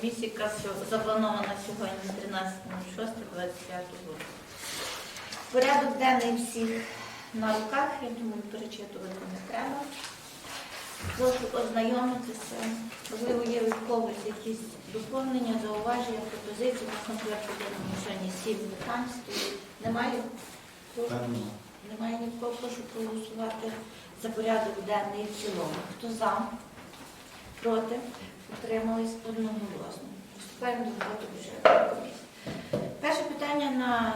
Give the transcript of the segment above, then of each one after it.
комісії, яка запланована сьогодні на 13.06.25 року. Порядок денний всіх на руках, я думаю, перечитувати не треба. Прошу ознайомитися. Можливо, є від когось якісь доповнення, зауваження, пропозиції. На денному сьогодні сім питань стоїть. Немає? Прошу. Немає нікого, прошу проголосувати за порядок денний в цілому. Хто за? Проти? Утримались одноголосно. Приступаємо до роботи бюджетної комісії. Перше питання на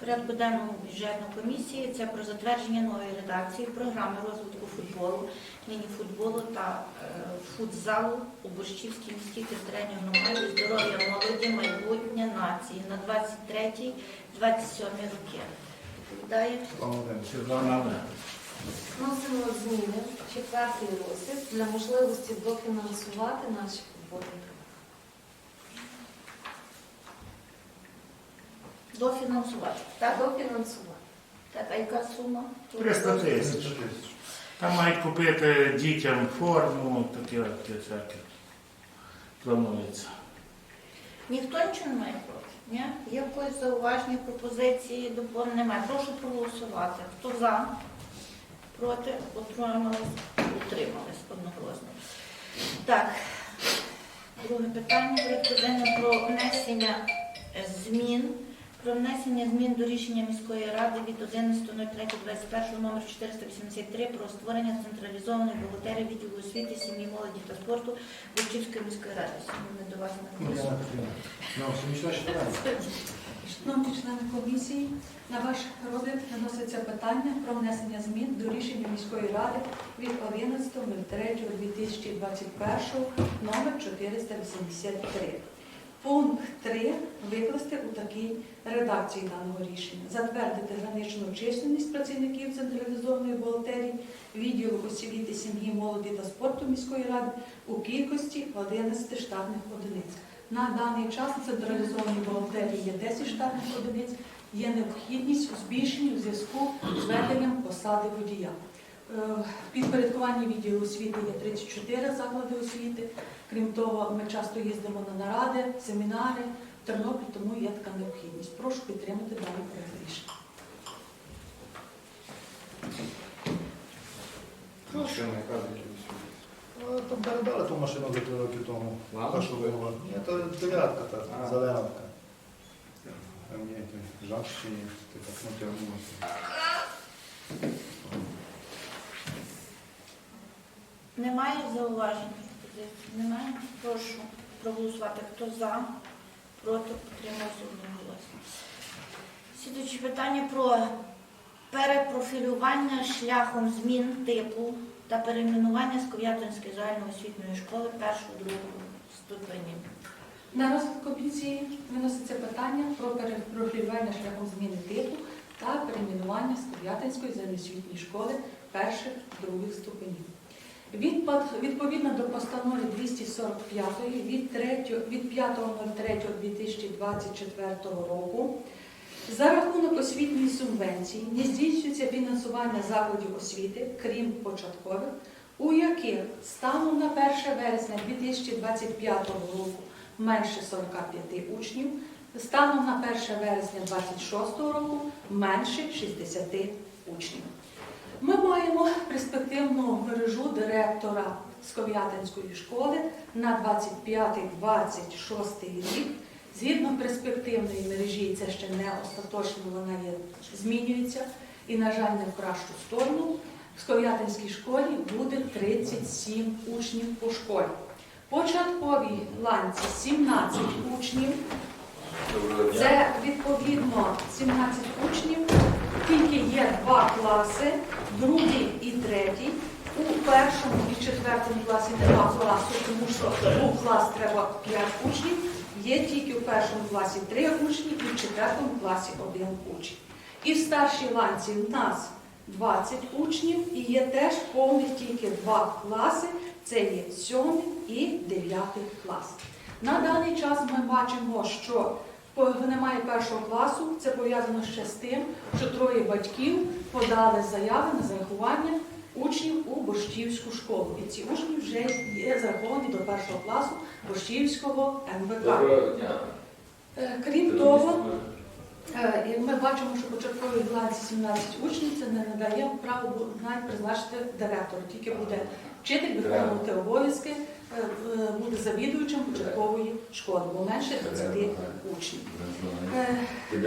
порядку денному бюджетної комісії це про затвердження нової редакції програми розвитку футболу, міні-футболу та е, футзалу у Борщівській міській територіальній громаді здоров'я молоді, майбутнє нації на 23-27 роки. Відповідає Вносимо зміни в четвертий розділ для можливості дофінансувати наші футбольні. дофінансувати. Так, Дофінансувати. так, а яка сума? 300 тисяч. Там мають купити дітям форму, таке всяке. Планується. Ніхто нічого не має проти? Ні? Є якось зауваження, пропозиції, доповнення? Немає. Прошу проголосувати. Хто за? Проти? Утримались? Утримались одноголосно. Так. Друге питання порядку про внесення е, змін. Про внесення змін до рішення міської ради від 11.03.21 номер 483 про створення централізованої бухгалтерії відділу освіти, сім'ї, молоді та спорту Вовчівської міської ради. Сьогодні ми до вас на комісію. Шановні члени комісії, на ваш розгляд виноситься питання про внесення змін до рішення міської ради від 11.03.2021 номер 483. Пункт 3 викласти у такій редакції даного рішення. Затвердити граничну численність працівників централізованої бухгалтерії відділу освіти, сім'ї, молоді та спорту міської ради у кількості 11 штатних одиниць. На даний час у централізованій бухгалтерії є 10 штатних одиниць, є необхідність у збільшенні у зв'язку з веденням посади водія. Е, В підпорядкуванні відділу освіти є 34 заклади освіти. Крім того, ми часто їздимо на наради, семінари в Тернопіль, тому є така необхідність. Прошу підтримати даний проект рішення. Машина, яка? Там передали ту машину за три роки тому. Ладно, Та, що була. Ні, то дев'ятка та, А. зелена така. Там є ті жах ти так натягнулася. Немає зауважень? Немає? Прошу проголосувати. Хто за? Проти? Утримався одноголосно. Слідуюче питання про перепрофілювання шляхом змін типу та перейменування Сков'ятинської загальноосвітньої школи першого другого ступенів. На розгляд комісії виноситься питання про перепрофілювання шляхом зміни типу та перейменування Сков'ятинської загальноосвітньої школи перших других ступенів. Відповідно до постанови 245 від 3 від 5.03.2024 року за рахунок освітньої субвенції не здійснюється фінансування закладів освіти, крім початкових, у яких станом на 1 вересня 2025 року менше 45 учнів, станом на 1 вересня 2026 року менше 60 учнів. Ми маємо перспективну мережу директора Сков'ятинської школи на 25-26 рік. Згідно перспективної мережі, це ще не остаточно, вона є, змінюється і, на жаль, не в кращу сторону. В Сков'ятинській школі буде 37 учнів по школі. Початковій ланці 17 учнів. Це відповідно 17 учнів, тільки є два класи, другий і третій. У першому і четвертому класі нема класу, тому що у клас треба 5 учнів. Є тільки у першому класі 3 учні і в четвертому класі 1 учень. І в старшій ланці в нас 20 учнів і є теж повних тільки два класи. Це є 7 і 9 клас. На даний час ми бачимо, що немає першого класу. Це пов'язано ще з тим, що троє батьків подали заяви на зарахування учнів у Борщівську школу. І ці учні вже є зараховані до першого класу Борщівського МВК. Е, Крім того, Е, Як ми бачимо, що початковій владі 17 учнів це не надає право навіть призначити директора. Тільки буде вчитель виконувати обов'язки, буде завідувачем початкової школи, бо менше 30 учнів. Е,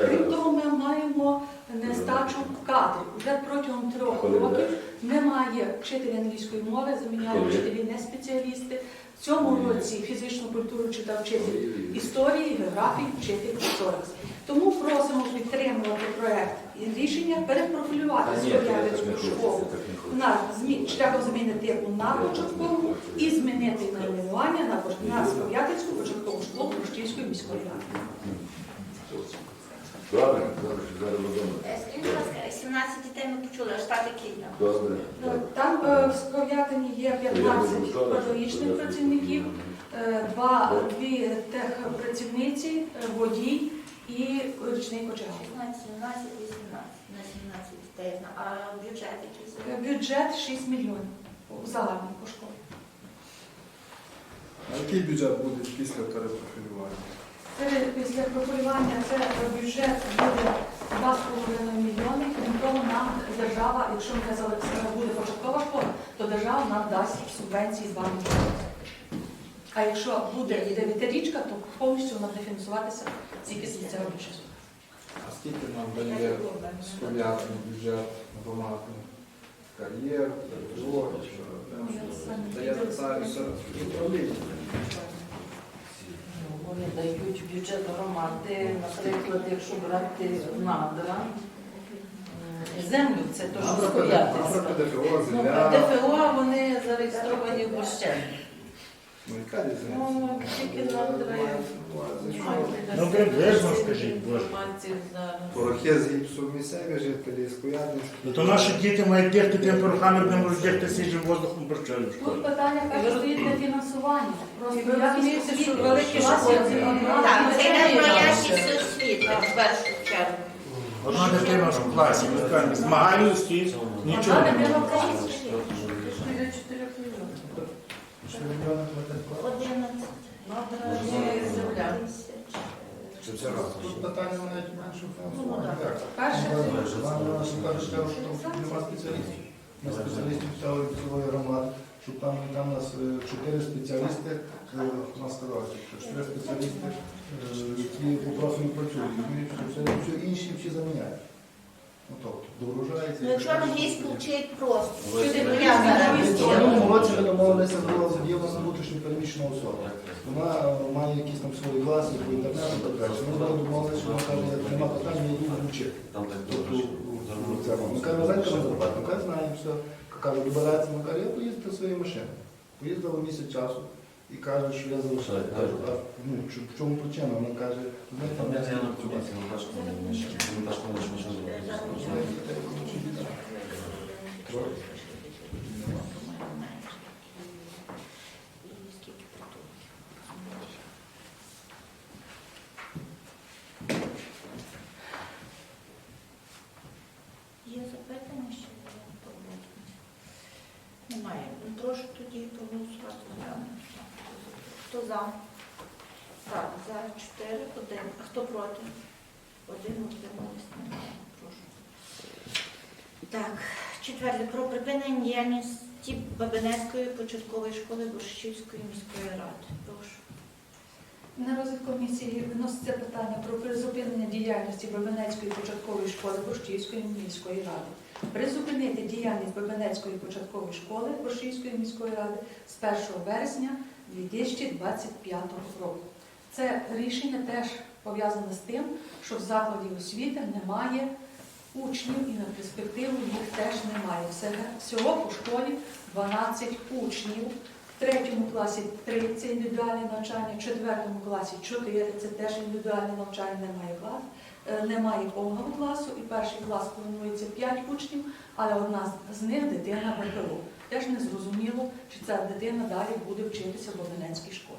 Крім того, ми маємо нестачу кадрів. Вже протягом трьох років немає вчителя англійської мови, заміняли вчителі не спеціалісти. В цьому році фізичну культуру читав вчитель історії, географії, вчитель історикс. Тому просимо підтримувати проект і рішення перепрофілювати Слов'янську школу на змі... шляхом зміни типу на початкову і змінити найменування на, Слов'ятицьку початкову школу Рощівської міської ради. Добре, добре, що зараз додому. Е, Скажіть, будь ласка, 17 дітей ми почули, а штат який там? Добре. Там е, в Слов'ятині є 15 педагогічних працівників, е, два, дві техпрацівниці, е, водій і ручний кочегар. 16, 17, 18. На 17 дітей. А бюджет який? Е, Бюджет 6 мільйонів загальний по школі. А який бюджет буде після перепрофілювання? Після профілювання це бюджет буде 2,5 мільйони. Крім того, нам держава, якщо не залишиться буде початкова школа, то держава нам дасть субвенції 2 мільйони. А якщо буде дев'ятирічка, то повністю вона буде фінансуватися тільки з місцевого бюджету. А скільки нам дає спов'язаний бюджет громадний? Кар'єр, я управління. Вони дають бюджет громади, наприклад, якщо брати надра, землю, це то, що ДФО, Ну. ДФО вони зареєстровані в Борщеві. Ну, яка різниця? Ну, тільки на увазі, Ну, приблизно скажіть, Боже. Порохи з гіпсу місцеві жителі, Скуядинські. Ну то наші діти мають дихти тим порохами, не можуть дихти свіжим воздухом в школі. Тут питання перше стоїть не фінансування. Просто І ви розумієте, що великі школи- Так, це йде про якість освіти в першу чергу. Одна дитина в класі, ми кажемо, змагальності, нічого Одна немає. дитина в класі. Біля 4 мільйонів. 11 Надра і земля. тисяч. Чи це раз? Тут питання навіть менше фінансування. Ну, Як? Перше Нам наші кажуть, що там нема спеціалістів. Ми спеціалістів цілої цілої громади, щоб там, там у нас е, чотири спеціалісти, е, у нас сказали, що чотири спеціалісти, е, які по профілю працюють. Розумієш, що Все, все інші всі заміняють. Ну, тобто, дорожається. Ну, якщо англійську вчить просто, вчитель Ну, я зараз. В минулому році ми домовилися про переміщена особа. Вона має якісь там свої класи по інтернету і так далі. Ми домовилися, що вона каже, як нема питань, я їду вчити. Тобто, ну, це вам. Ну, каже, знаєте, ми зарплату. Каже, знаємо, все. Каже, добирається, ну, каже, я поїздив своєю машиною. Поїздила місяць часу і каже, що я залишаю. Кажу, а ну, в чому причина? Вона каже, знаєте, там я не працювати. І скільки притулків? Є запитання ще по обладнанню? Немає. Ну, Прошу тоді проголосувати за. Хто за? Так, за чотири, один. А хто проти? Один утримались. Прошу. Так, четверте. Про припинення діяльності Бабинецької початкової школи Борщівської міської ради. Прошу. На розгляд комісії виноситься питання про призупинення діяльності Бабинецької початкової школи Борщівської міської ради. Призупинити діяльність Бабинецької початкової школи Борщівської міської ради з 1 вересня 2025 року. Це рішення теж пов'язане з тим, що в закладі освіти немає учнів і на перспективу їх теж немає. Всього по школі 12 учнів. В третьому класі 3 це індивідуальне навчання, в четвертому класі 4 це теж індивідуальне навчання, немає клас, е, немає повного класу, і перший клас планується 5 учнів, але одна з них дитина ВПО. Теж не зрозуміло, чи ця дитина далі буде вчитися в Бобинецькій школі.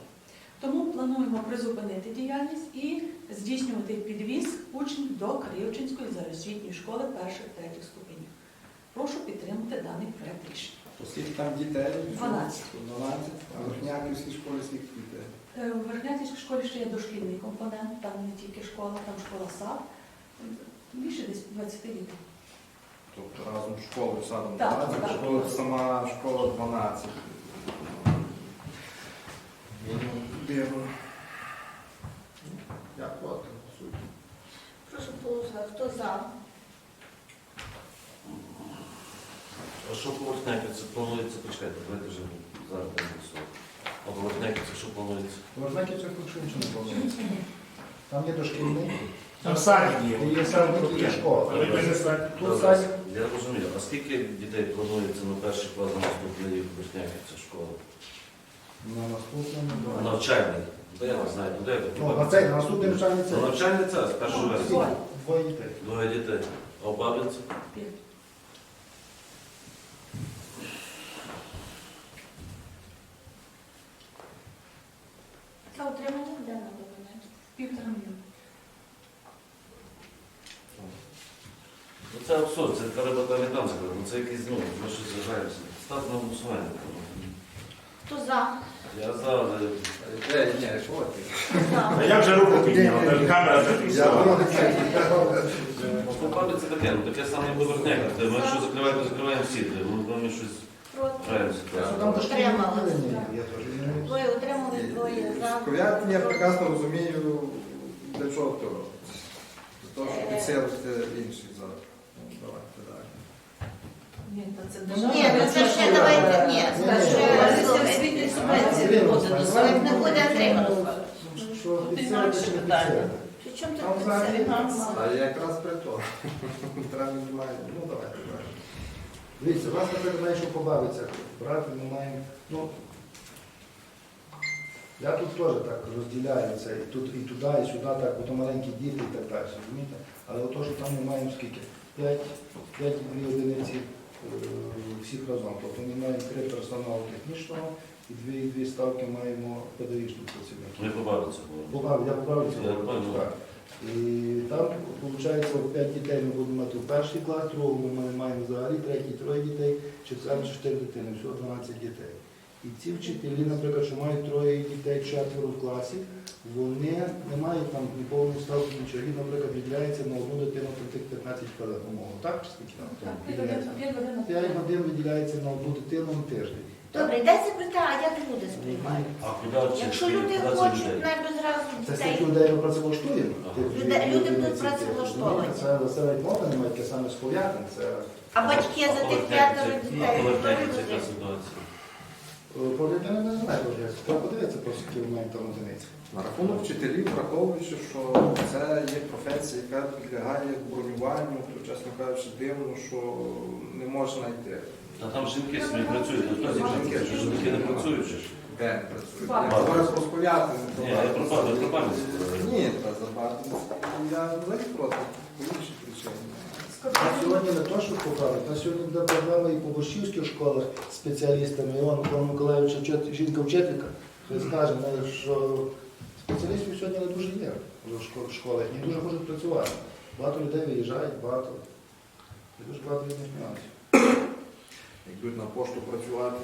Тому плануємо призупинити діяльність і здійснювати підвіз учнів до Кривчинської загальноосвітньої школи перших третіх ступенів. Прошу підтримати даний проект рішення. Скільки там дітей? 12. 12. А в Верхняківській школі скільки дітей? Е, У Верхнятівській школі ще є дошкільний компонент, там не тільки школа, там школа сад. Більше десь 20 дітей. Тобто разом з школою садом Так, 12, так. школа, сама школа 12. Дивно. Я проти. Прошу голосувати. Хто за? А що? Це планується, почекайте, давайте вже зараз будемо голосувати. А поверхняки це що планується? Знаєте, це нічого не планується. Там є дошкільний, Там садик є. є садик, і є школа. Але ви не садик. Тут садик. Я розумію. А скільки дітей планується на перший клас на наступний рік в школа? На наступному. да. Навчальний. Де я не знаю, де? Ну, на цей, на наступний навчальний Ну, цей. навчальний це з першого вересня. Двоє. Дітей. Двоє дітей. А у Бабинці? Та утримання де на документ? Півтора мільйона. Ну це абсурд, це треба там і там сказати. Ну це якийсь, ну, ми щось зажаємося. Стати на голосування. Хто за? Я за, але Е, ні, що ти? А я вже руку підняв, камера Я зафіксувала. Ну, Бабинці таке, ну таке саме і Верхняк. Де Ми що закриваємо, закриваємо всі. ми щось Проти. Що ситуацію. Двоє утримали, двоє за. Ковятин я прекрасно розумію, для чого то робиться. Для того, щоб підсилити інший зараз. Ні, це Ні, ну це ще давайте, ні, це ще слухайте. Освітні субвенції виходить до Як не буде отримано. Що Тут інакше питання. Причому Там тут взагалі це А якраз при тому. Треба немає. Ну давайте далі. Дивіться, вас, наприклад, знає, що побавиться. Брати ми маємо. Ну, я тут теж так розділяю це, і тут і туди, і сюди, так, бо то маленькі діти і так далі, розумієте? Але ото, що там ми маємо скільки? П'ять, п'ять і дві одиниці всіх разом. Тобто ми маємо три персоналу технічного і дві, дві ставки маємо педагогічних працівників. Ви побавили це Побав, я побавив це. Так. І там, виходить, 5 дітей ми будемо мати в перший клас, другому ми маємо взагалі, третій, троє дітей, четвертий, чотири дитини, всього 12 дітей. І ці вчителі, наприклад, що мають троє дітей, четверо в класі, вони не мають там ні повної ставки, нічого. Їм, наприклад, виділяється на одну дитину про тих 15 хвилин умовно. Так чи скільки там? Так, 5 годин. годин виділяється на одну дитину на тиждень. Добре, йдеться про те, а як люди сприймають? А куди? Якщо люди хочуть навіть зразу Це дітей. тих людей ми працевлаштуємо. Люди- люди будуть працевлаштовані. Це серед мови немає таке саме з пов'язане. Це А батьки за тих п'ятеро дітей, А хто поверхняки це ситуація? Пов'язане не знаю, пов'язане. Треба подивитися просто, там одиниці. На рахунок вчителів, враховуючи, що це є професія, яка підлягає бронюванню, то, чесно кажучи, дивно, що не можна йти. А там жінки собі працюють, жінки? Жінки не працюють? Де працюють? Я про спов'язаних. Ні, я про пам'ять. Ні, та забагато. Я взагалі проти по. А сьогодні не то, що поправити, а сьогодні буде проблема і по борщівських школах з спеціалістами. Іван Микола Миколаївич, жінка-вчителька, скаже, що спеціалістів сьогодні не дуже є в школах, не дуже можуть працювати. Багато людей виїжджають, багато. І дуже багато різних нюансів. Йдуть на пошту працювати.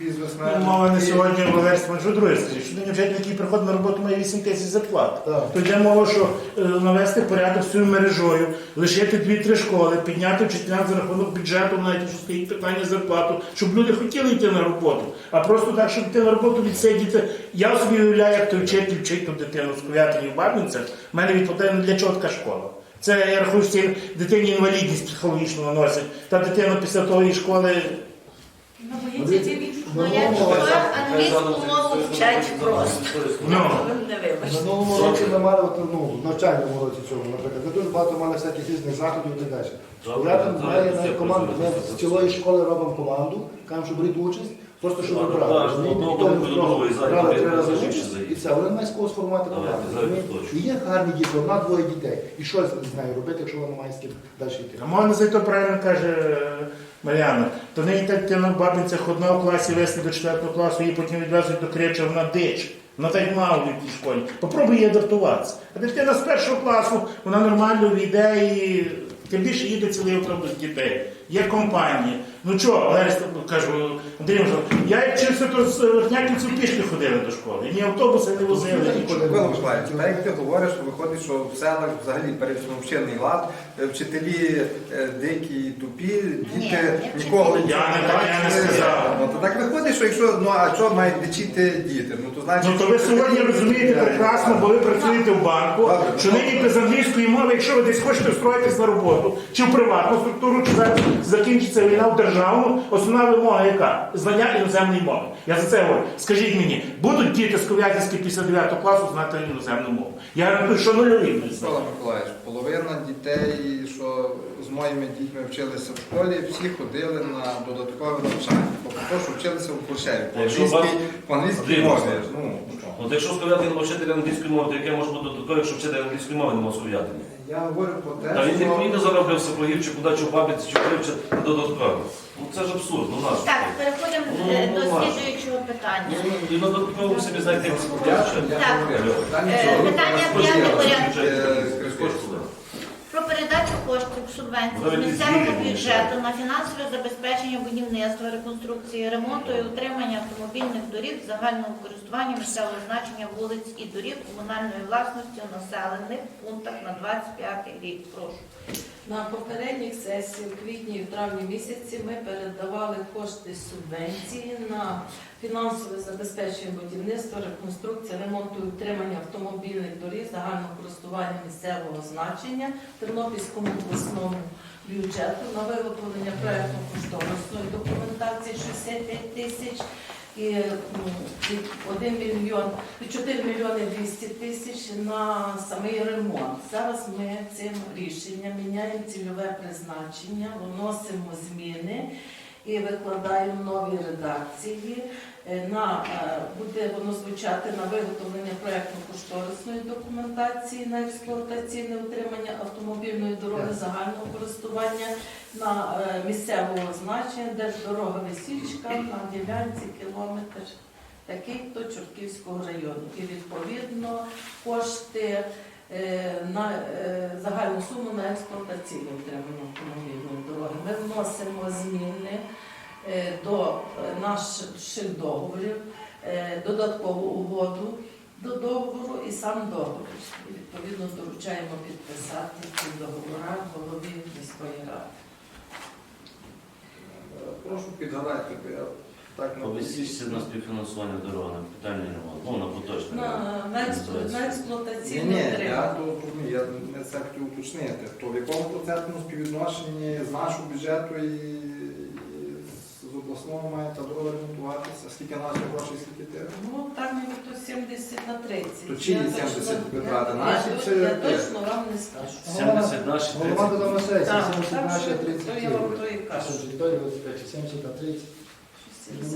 Ну, Бізнесмен. Мова не сьогодні Валерій що друге скажіть, що вчитель, який приходить на роботу, має 8 тисяч зарплат. Так. То йде мова, що е, навести порядок з цією мережою, лишити дві-три школи, підняти вчителям за рахунок бюджету, навіть що стоїть питання зарплату, щоб люди хотіли йти на роботу. А просто так, щоб йти на роботу відсидіти. Я собі уявляю, як той вчитель вчить ту дитину з ковятині в Бабинцях. У мене відповідає, ну для чого така школа? Це я рахую, що дитині інвалідність психологічно наносить. Та дитина після тої школи Ну, боїться йти Ну, Ну, якщо англійську мову вчать просто. Ну. Не вибачте. минулому році ми мали от, ну, в навчальному році цьому, наприклад, ми дуже багато мали всяких різних заходів і так далі. Добре, Я там зараз маю навіть команду, ми з цілої школи робимо команду, кажемо, що беріть участь, просто щоб вибрати. так, розумієте? ну, І ну, тому ну, просто ну, і зараз брали три рази участь, і все, вони мають з кого сформувати Давайте, програму. зараз розумієте? точно. І є гарні діти, одна двоє дітей. І що з нею робити, якщо вона має з ким далі йти? А можна за то правильно каже Мар'яна. То неї так в бабинцях одна в класі весни до 4 класу, її потім відвезуть до креча, вона дич. Вона так мало в тій школі. Попробуй її адаптуватися. А дитина з першого класу, вона нормально війде і тим більше їде цілий автобус дітей. є компанії. Ну чого, Лариса, кажу, Андрій Михайлович, я як вчився, то з верхняківців пішки ходили до школи. І ні автобуси не возили, нічого. Микола Миколаївич, так як ти говориш, виходить, що в селах взагалі перейшов вчений лад, е, вчителі е, дикі, тупі, діти Ні, нікого вчителі. Я не так, я не сказав. Ну, то так виходить, що якщо, ну а що мають вчити діти? Ну то значить. Ну то ви сьогодні розумієте прекрасно, бо ви працюєте в банку, Добре. що нині без англійської мови, якщо ви десь хочете встроїтись на роботу, чи в приватну структуру, чи зараз закінчиться війна в державну, основна вимога яка? Знання іноземної мови. Я за це говорю. Скажіть мені, будуть діти з Ков'язівської після 9 класу знати іноземну мову? Я гарантую, що нульові не знають. Микола Миколаївич, половина дітей, що з моїми дітьми вчилися в школі, всі ходили на додаткове навчання. Тобто, то, що вчилися в Куршеві, по Якщо англійській, вас- по англійській Андрій мові. Ну, що? От якщо сказати на вчителя англійської мови, то яке може бути додатково, якщо вчитель англійської мови не може сказати? Я говорю про те, Та він не що... поїде заробив сапогів, чи куди, чи в бабіці, чи вивчи додатково. Ну це ж абсурд, ну наш. Так, переходимо Ну, е, ну, до важко. слідуючого питання. І на додатково собі знайти Я, я Так. питання Е, питання Розподіл. п'яте порядку. Е, Про передачу коштів субвенцій з місцевого бюджету на фінансове забезпечення будівництва, реконструкції, ремонту і утримання автомобільних доріг загального користування місцевого значення вулиць і доріг комунальної власності у населених пунктах на 25 рік. Прошу. На попередніх сесіях у квітні і в травні місяці ми передавали кошти субвенції на фінансове забезпечення будівництва, реконструкції, ремонту і утримання автомобільних доріг загального користування місцевого значення Тернопільському обласному бюджету на виготовлення проєктно-кошторисної документації 65 тисяч і м, 1 мільйон і 4 мільйони 200 тисяч на самий ремонт. Зараз ми цим рішенням міняємо цільове призначення, вносимо зміни і викладаємо нові редакції. Е, На, е, буде воно звучати на виготовлення проєктно-кошторисної документації на експлуатаційне утримання автомобільної дороги загального користування на е, місцевого значення, де дорога Весільчка на ділянці кілометр такий-то Чортківського району. І відповідно кошти е, на е, загальну суму на експлуатаційне утримання автомобільної дороги. Ми вносимо зміни до наших договорів, додаткову угоду до договору і сам договір. І відповідно доручаємо підписати ці договори голові міської ради. Прошу підгадати, я так на Повісіться на співфінансування дороги, на питання немає. Ну, на поточне. На, на, експлу- на Ні, експлуатаційне ні, я то розумію, я не це хотів уточнити. То в якому процентному співвідношенні з нашого бюджету і, обласного має та ремонтуватися? Скільки наших грошей, скільки ти? Ну, там ніби то 70 на 30. То чиї Я 70 точно- витрати? я- Наші я, чи я ти? точно вам не скажу. 70 наші, Голова 30. додав на сесії, Так, 70 так наші, що 30 то я вам то і кажу. Що, територія 25, 70 на 30.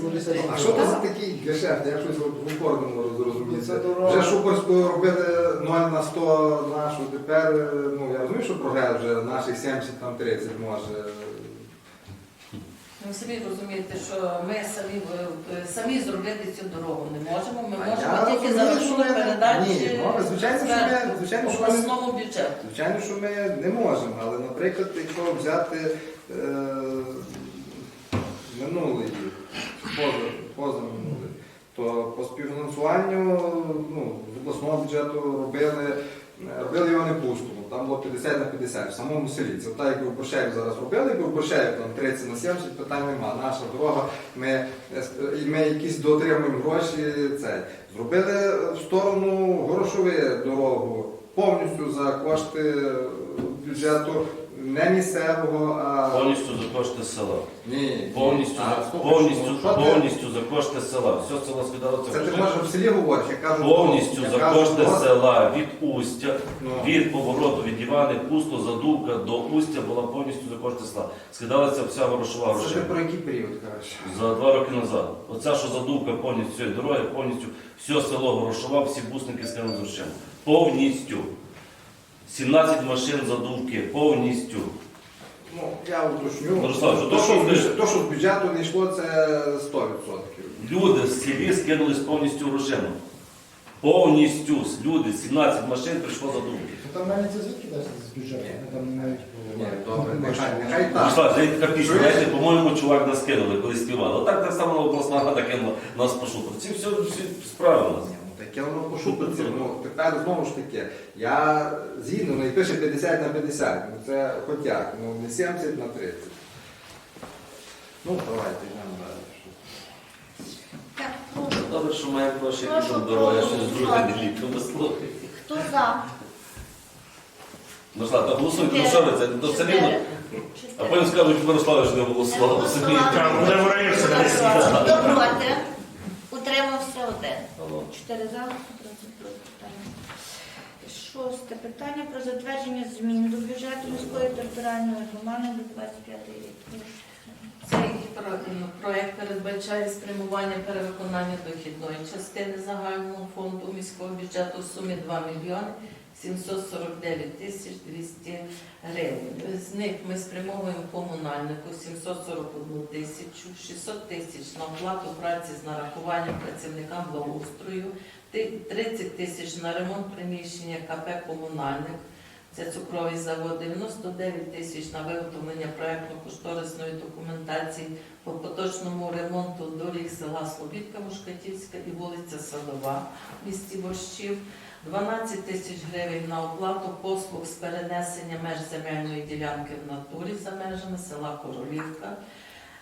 Ну, не А що це за такий гешефт? Я щось в упорному розумію. Це дорога. Вже Шукорську робили 0 на 100 нашу, тепер, ну я розумію, що прогрес вже наших 70 там 30 може. Ви самі розумієте, що ми самі, е, самі зробити цю дорогу не можемо. Ми А можемо я тільки за рахунок передачі Ні, ну, звичайно, що ми- звичайно, що ми- бюджету. Звичайно, що ми не можемо, але, наприклад, якщо взяти е, минулий рік, поза, поза минулий, то по співфінансуванню ну, з обласного бюджету робили, робили його не пустому. Там було 50 на 50 в самому селі. Це так, як в Борщаєв зараз робили, якби в Борщаєв там 30 на 70, питань нема. Наша дорога, ми, ми якісь дотримуємо гроші. Це. Зробили в сторону Горошови дорогу повністю за кошти бюджету не місцевого, а Повністю за кошти села. ні, Повністю, А, за, слухай, повністю, що ти- повністю за кошти села. Все село скидалося Це в ти можеш в селі говориш, я кажу Повністю я за кажу, кошти от, села від Устя, ну, від повороту від Івани, Пусто, Задувка до Устя була повністю за кошти села. Скидалася вся грошова Це ти грошина. про який період кажеш? За два роки назад. Оця, що задувка повністю цієї дороги, повністю все село Горошова, всі бусники скинули з грошима. Повністю. 17 машин задувки, повністю. Ну, я уточню. Ярослав, що то, то, що, що ви- бюджет- то, що з бюджету не йшло, це 100%. Люди з селі скинулись повністю грошима. Повністю люди, 17 машин прийшло задумки. Ну, Там навіть це звідки дасть з бюджету? Вони там навіть Ні, добре, нехай, нехай так. Вячеслав, це така пісня, Чуєш? знаєте, по-моєму, чувак нас кинули, коли співали. Отак так само обласна рада кинула нас пошукати. Ці все, всі справилися. Ну, Таке воно пошукаться. Ну, тепер знову ж таки, я згідно, ну і пише 50 на 50. Ну це хоч як, ну не 70 на 30. Ну, давайте йдемо далі. Так, прошу. Добре, що моя гроші Прошу підуть дорога, я щось проголосувати. друге не ліплю. слухай. Хто за? Ну, Слава, та голосуйте, ну що ви, це, то все рівно. А потім скажуть, Мирослава ж не голосував. розумієте? Там. Хто проти? Утримався один. Чотири за, проти проти питання. Шосте питання про затвердження змін до бюджету міської територіальної громади до 25 рік. Цей про- проект передбачає спрямування перевиконання дохідної частини загального фонду міського бюджету в сумі 2 мільйони 749 тисяч 200 гривень. З них ми спрямовуємо комунальнику 741 тисячу, 600 тисяч на оплату праці з нарахуванням працівникам благоустрою, ти- 30 тисяч на ремонт приміщення КП «Комунальник», це цукровий завод, 99 тисяч на виготовлення проєктно-кошторисної документації по поточному ремонту доріг села Слобідка, Мушкатівська і вулиця Садова в місті Борщів, 12 тисяч гривень на оплату послуг з перенесення меж земельної ділянки в натурі за межами села Королівка.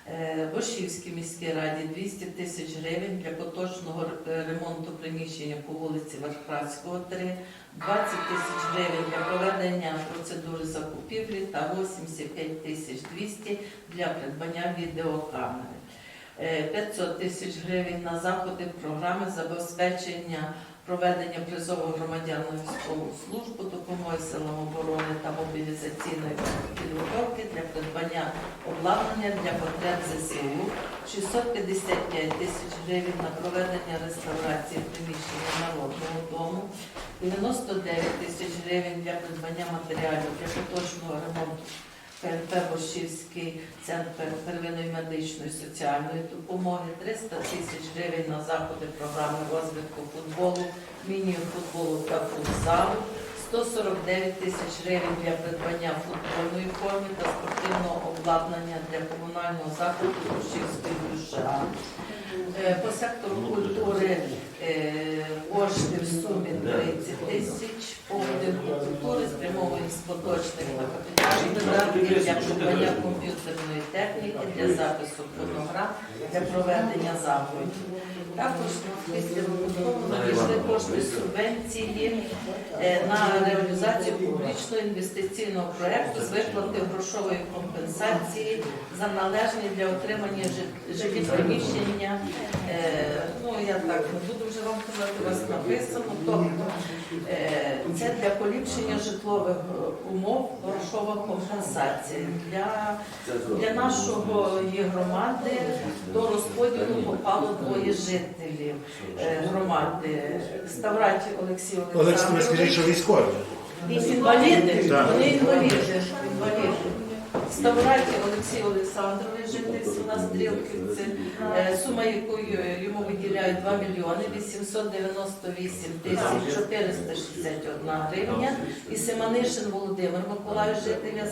Е, Борщівській міській раді 200 тисяч гривень для поточного ремонту приміщення по вулиці Верхрадського 3, 20 тисяч гривень для проведення процедури закупівлі та 85 тисяч 200 для придбання відеокамери. Е, 500 тисяч гривень на заходи програми забезпечення проведення призову громадян на військову службу, допомоги силам оборони та мобілізаційної підготовки для придбання обладнання для потреб ЗСУ, 655 тисяч гривень на проведення реставрації приміщення Народного дому, 99 тисяч гривень для придбання матеріалів для поточного ремонту КНП Борщівський центр первинної медичної соціальної допомоги, 300 тисяч гривень на заходи програми розвитку футболу, міні-футболу та футзалу, 149 тисяч гривень для придбання футбольної форми та спортивного обладнання для комунального закладу Борщівської БЮША. Е, По сектору культури е, кошти в сумі 30 тисяч, по культури спрямовані з поточних та капітальних видатків для придбання комп'ютерної техніки, для запису фонограм, для проведення заходів. Також після виконкому надійшли кошти субвенції е, на реалізацію публічного інвестиційного проекту з виплати грошової компенсації за належні для отримання жит- жилі приміщення. Е, Ну, я так не буду казати, у вас написано. Тобто е, це для поліпшення житлових е, умов грошова компенсація. Для, для нашої громади до розподілу попало двоє жителів е, громади. Ставраті Олексій Олексій, ви скажіть, Олександрович. що військові. Інваліди, вони інваліди, інваліди. Ставраті Олексій Олександрович, житель села Стрілківці, е, сума якої йому виділяють 2 мільйони 898 тисяч 461 гривня. І Семанишин Володимир Миколаївич, жителя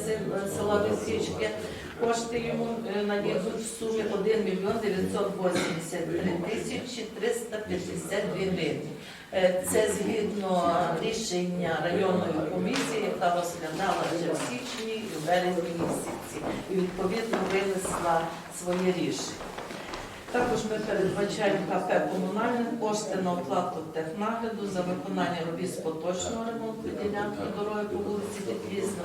села Висічки, кошти йому е, надійдуть в сумі 1 мільйон 983 тисячі 352 гривні. Е, Це згідно рішення районної комісії, яка розглядала вже в січні і в березні місяці, і відповідно винесла своє рішення. Також ми передбачаємо КП комунальне кошти на оплату технагляду за виконання робіт з поточного ремонту ділянки дороги по вулиці Підвізна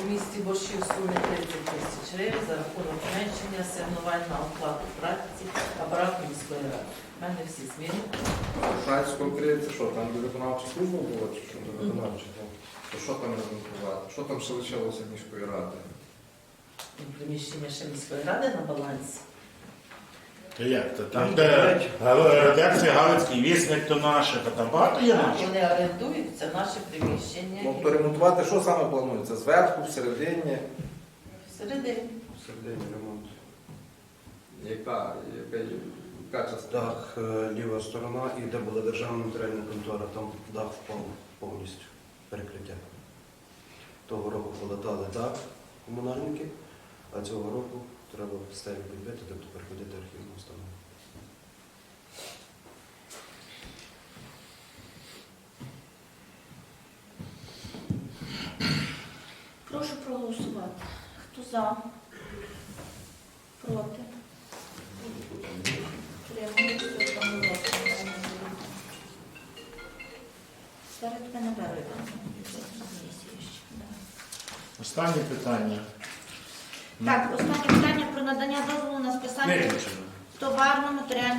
у місті Борщів в сумі 30 тисяч гривень за рахунок зменшення асигнувань на оплату праці апарату міської ради. У мене всі зміни. Праць конкретно, що там де виконавча служба була, чи що де виконавча? То що там ремонтувати? Що там ще лишилося міської ради? Приміщення ще міської ради на балансі. Як то? Там, де е, редакція Галицький вісник, то наше, та там багато є наших. Вони орендують, це наше приміщення. Ну, то ремонтувати що саме планується? Зверху, всередині? Всередині. Всередині ремонт. Яка, яка Яка частина? Дах е, ліва сторона і де була державна нотаріальна контора, там дах впав повністю перекриття. Того року полатали дах комунальники, а цього року треба стелю підбити, тобто переходити архівну установу. Прошу проголосувати. Хто за? Проти? Ще, да. Останнє питання. Так, останнє питання надання дозволу на списання товарно-матеріального